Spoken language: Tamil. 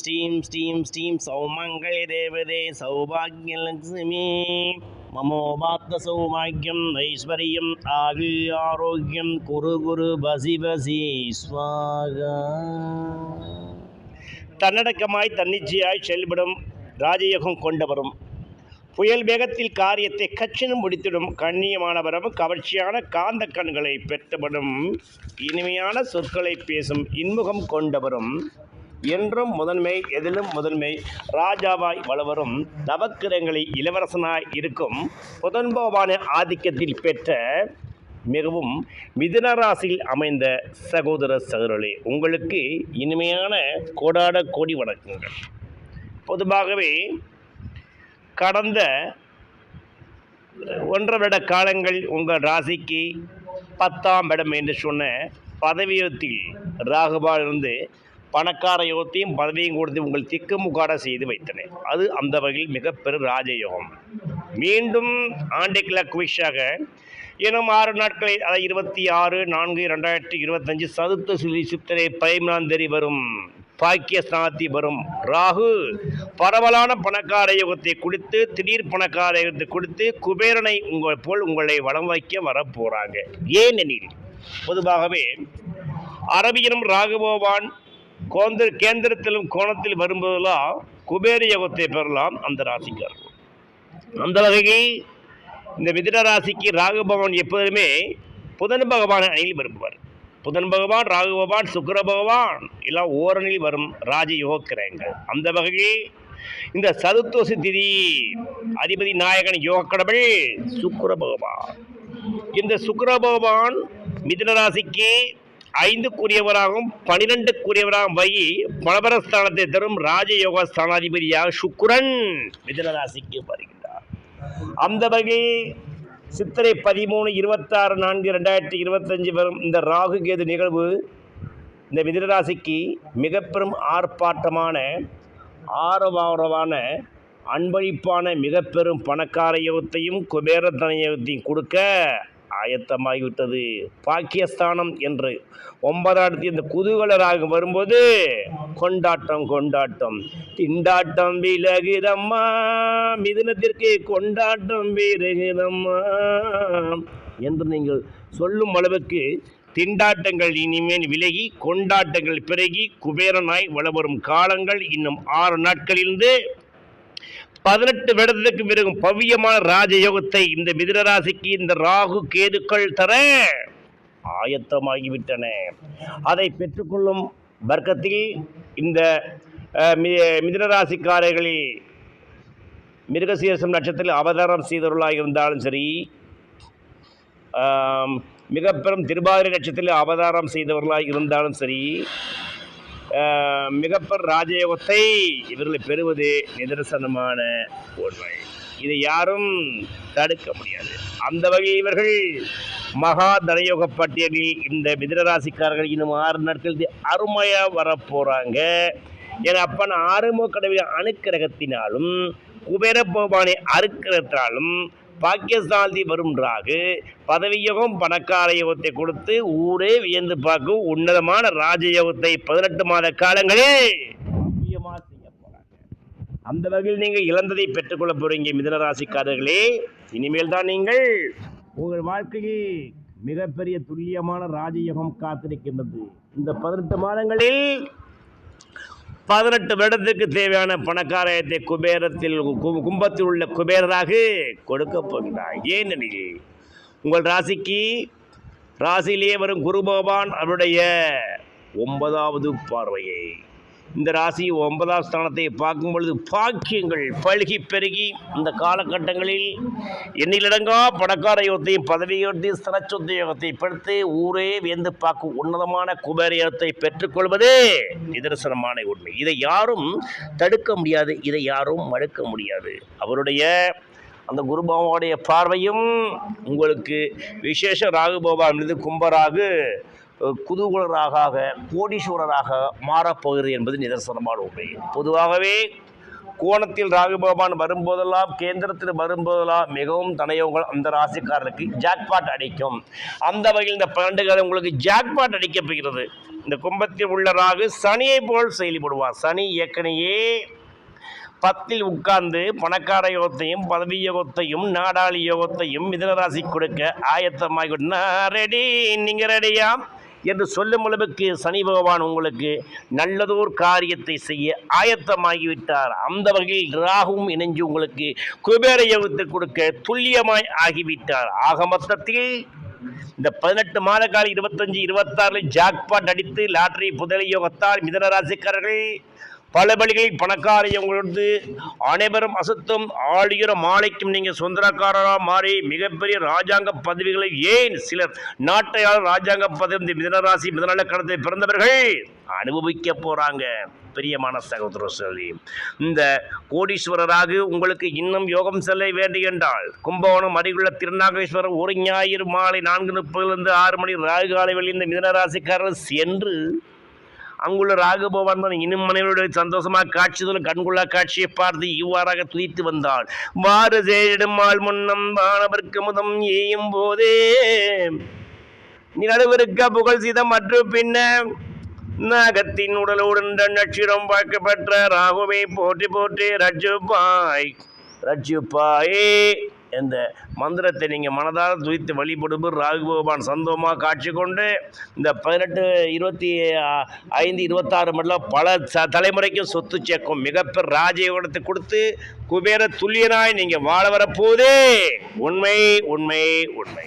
ஸ்ரீம் ஸ்ரீம் ஸ்ரீம் சௌமங்கை தேவதே சௌபாகியலட்சுமி மமோபாத்த சௌபாகியம் ஐஸ்வர்யம் ஆகு ஆரோக்கியம். குரு குரு பசி பசி ஸ்வாகா தன்னடக்கமாய் தன்னிச்சையாய் செயல்படும் ராஜயோகம் கொண்டவரும். புயல் வேகத்தில் காரியத்தை கச்சினும் முடித்திடும் கண்ணியமானவரும். கவர்ச்சியான காந்த கண்களை பெற்றவரும். இனிமையான சொற்களை பேசும் இன்முகம் கொண்டவரும். என்றும் முதன்மை எதிலும் முதன்மை. ராஜாவாய் வளவரும் நவக்கிரங்களில் இளவரசனாய் இருக்கும் புதன்பவான ஆதிக்கத்தில் பெற்ற மிகவும் மிதுன ராசியில் அமைந்த சகோதர சகோதரே உங்களுக்கு இனிமையான கோடாட கோடி வணக்கங்கள். பொதுவாகவே கடந்த ஒன்றரை வருட காலங்கள் உங்கள் ராசிக்கு பத்தாம் இடம் என்று சொன்ன பதவியத்தில் ராகுபால் இருந்து பணக்கார யோகத்தையும் பதவியும் கொடுத்து உங்கள் திக்குமுக்காட செய்து வைத்தன. அது அந்த வகையில் மிக பெரும் ராஜயோகம். மீண்டும் ஆண்டுக்கிழக்கு குவிஷாக இன்னும் ஆறு நாட்களில் அதாவது இருபத்தி ஆறு நான்கு ரெண்டாயிரத்தி இருபத்தஞ்சு சதுர்த்த சுழி சித்திரை பதிமூணாம் தேதி வரும் பாக்கிய ஸ்தானத்தில் வரும். ராகு பரவலான பணக்கார யுகத்தை கொடுத்து திடீர் பணக்கார யுகத்தை கொடுத்து குபேரனை உங்கள் போல் உங்களை வளம் வைக்க வரப்போகிறாங்க ஏனெனில் பொதுவாகவே அரபியனும் ராகுபோவான் கோந்த கேந்திரத்திலும் கோணத்தில் வரும்போதெல்லாம் குபேர யோகத்தை பெறலாம் அந்த ராசிக்காரர்கள் அந்த வகையில் இந்த மிதுன ராசிக்கு ராகு பகவான் எப்போதுமே புதன் பகவான் அணியில் விரும்புவார். புதன் பகவான் ராகு பகவான் சுக்கர பகவான் எல்லாம் ஓரணியில் வரும் ராஜயோக கிரகங்கள் அந்த வகையில் இந்த சதுர்த்தோசி திதி அதிபதி நாயகன் யோக கடவுள் சுக்கர பகவான். இந்த சுக்கர பகவான் மிதுன ராசிக்கு ஐந்துக்குரியவராகவும் பனிரெண்டுக்குரியவராகவும் வகி பலபரஸ்தானத்தை தரும் ராஜயோக ஸ்தானாதிபதியாக சுக்குரன் மிதனராசிக்கு வருகின்றார் அந்த வகையில் சித்திரை பதிமூணு இருபத்தாறு நான்கு ரெண்டாயிரத்தி இருபத்தஞ்சு வரும் இந்த ராகு கேது நிகழ்வு இந்த மிதுனராசிக்கு மிக பெரும் ஆர்ப்பாட்டமான ஆரவாரமான அன்பளிப்பான மிக பெரும் பணக்கார யோகத்தையும் குபேர தனயோகத்தையும் கொடுக்க ஆயத்தமாகிவிட்டது பாக்கியஸ்தானம் என்று ஒன்பதாயிரத்தி இந்த குதூகலராக வரும்போது கொண்டாட்டம் கொண்டாட்டம். திண்டாட்டம் விலகுதம்மா மிதுனத்திற்கு கொண்டாட்டம் விலகுதம்மா என்று நீங்கள் சொல்லும் அளவுக்கு திண்டாட்டங்கள் இனிமேல் விலகி கொண்டாட்டங்கள் பிறகி குபேரனாய் வளவரும் காலங்கள் இன்னும் ஆறு நாட்களிலிருந்து பதினெட்டு வருடத்துக்கு பிறகு பவியமான ராஜயோகத்தை இந்த மிதிரராசிக்கு இந்த ராகு கேதுக்கள் தர ஆயத்தமாகிவிட்டன. அதை பெற்றுக்கொள்ளும் வர்க்கத்தில் இந்த மிதிரராசிக்காரர்களில் மிருகசீரசம் நட்சத்திரத்தில் அவதாரம் செய்தவர்களாக இருந்தாலும் சரி மிகப்பெரும் மிக நட்சத்திரத்தில் அவதாரம் செய்தவர்களாக இருந்தாலும் சரி மிகப்பெர் ராஜயோகத்தை இவர்களை பெறுவது நிதர்சனமான உண்மை இதை யாரும் தடுக்க முடியாது. அந்த வகையில் இவர்கள் மகா தனயோக பட்டியலில் இந்த மிதிரராசிக்காரர்கள் இன்னும் ஆறு நாட்கள் அருமையாக வரப்போகிறாங்க ஏன்னா அப்போ நான் ஆறுமுக கடவுள் அணுக்கிரகத்தினாலும் குபேர பகவானை அறுக்கிறதாலும் பாக்கியஸ்தானதி வரும் ராகு பதவியோகம் பணக்கார யோகத்தை கொடுத்து ஊரே வியந்து பார்க்கும் உன்னதமான ராஜயோகத்தை பதினெட்டு மாத காலங்களே முக்கியமாக செய்ய போறாங்க. அந்த வகையில் நீங்கள் இழந்ததை பெற்றுக்கொள்ள போறீங்க மிதன ராசிக்காரர்களே. இனிமேல் தான் நீங்கள் உங்கள் வாழ்க்கையில் மிகப்பெரிய துல்லியமான ராஜயோகம் காத்திருக்கின்றது. இந்த பதினெட்டு மாதங்களில் பதினெட்டு வருடத்துக்கு தேவையான பணக்காரத்தை குபேரத்தில் கு- கும்பத்தில் உள்ள குபேரராக கொடுக்க போகிறார் ஏனெனில் உங்கள் ராசிக்கு ராசியிலேயே வரும் குரு பகவான் அவருடைய ஒன்பதாவது பார்வையை இந்த ராசி ஒன்பதாம் ஸ்தானத்தை பார்க்கும் பொழுது பாக்கியங்கள் பழுகி பெருகி இந்த காலகட்டங்களில் எண்ணிலடங்கா பணக்கார யோகத்தையும் பதவியோகத்தையும் ஸ்திரச்சொத்த யோகத்தை பெற்று ஊரே வியந்து பார்க்கும் உன்னதமான குபேரியத்தை பெற்றுக்கொள்வதே நிதர்சனமான உண்மை. இதை யாரும் தடுக்க முடியாது இதை யாரும் மறுக்க முடியாது. அவருடைய அந்த குருபாபாவுடைய பார்வையும் உங்களுக்கு விசேஷ ராகுபோபா மீது கும்பராகு குதூகலராக கோடீஸ்வரராக மாறப்போகிறது என்பது நிதர்சனமான உண்மை. பொதுவாகவே கோணத்தில் ராகு பகவான் வரும்போதெல்லாம் கேந்திரத்தில் வரும்போதெல்லாம் மிகவும் தனையவங்கள் அந்த ராசிக்காரருக்கு ஜாக்பாட் அடிக்கும். அந்த வகையில் இந்த பன்னெண்டு காலம் உங்களுக்கு ஜாக்பாட் அடிக்கப்படுகிறது இந்த கும்பத்தில் உள்ள ராகு சனியை போல் செயல்படுவார். சனி ஏற்கனவே பத்தில் உட்கார்ந்து பணக்கார யோகத்தையும் பதவி யோகத்தையும் நாடாளி யோகத்தையும் மிதனராசி கொடுக்க ஆயத்தமாகி ரெடி நீங்கள் ரெடியா என்று சொல்லும் அளவுக்கு சனி பகவான் உங்களுக்கு நல்லதோர் காரியத்தை செய்ய ஆயத்தமாகிவிட்டார். அந்த வகையில் ராகும் இணைஞ்சு உங்களுக்கு குபேர யோகத்தை கொடுக்க துல்லியமாய் ஆகிவிட்டார். ஆக மொத்தத்தில் இந்த பதினெட்டு மாத கால இருபத்தஞ்சு இருபத்தாறுல ஜாக்பாட் அடித்து லாட்டரி புதலி யோகத்தால் மிதன ராசிக்காரர்கள் பல வழிகளில் பணக்காரியங்களோடு அனைவரும் அசத்தும் ஆளுகிற மாலைக்கும் நீங்கள் சொந்தக்காரராக மாறி மிகப்பெரிய ராஜாங்க பதவிகளை ஏன் சிலர் நாட்டையால் ராஜாங்க பதவி மிதனராசி மிதநல கடத்தை பிறந்தவர்கள் அனுபவிக்க போகிறாங்க பிரியமான சகோதர சொல்லி இந்த கோடீஸ்வரராக உங்களுக்கு இன்னும் யோகம் செல்ல வேண்டும் என்றால் கும்பகோணம் அருகுள்ள திருநாகேஸ்வரர் ஒரு ஞாயிறு மாலை நான்கு முப்பதிலிருந்து ஆறு மணி ராகு காலை வெளி இந்த மிதனராசிக்காரர் சென்று அங்குள்ள ராகுபவன் தான் இன்னும் மனைவியுடைய சந்தோஷமாக காட்சிதலும் கண்குள்ளா காட்சியை பார்த்து இவ்வாறாக துதித்து வந்தாள் வாறு சேரிடுமாள் முன்னம் வானவர்க்கு முதம் ஏயும் போதே நிலவிருக்க புகழ் சீதம் மற்றும் பின்ன நாகத்தின் உடலோடு நட்சத்திரம் பார்க்கப்பட்ட ராகுவை போற்றி போற்றி ரஜுபாய் ரஜுபாயே இந்த மந்திரத்தை நீங்கள் மனதால் துதித்து வழிபடும்போது ராகு பகவான் சந்தோமாக காட்சி கொண்டு இந்த பதினெட்டு இருபத்தி ஐந்து இருபத்தாறு மட்டும் பல ச தலைமுறைக்கும் சொத்து சேர்க்கும் மிகப்பெரிய ராஜயோகத்தை கொடுத்து குபேர துல்லியனாய் நீங்கள் வாழ வரப்போதே உண்மை உண்மை உண்மை.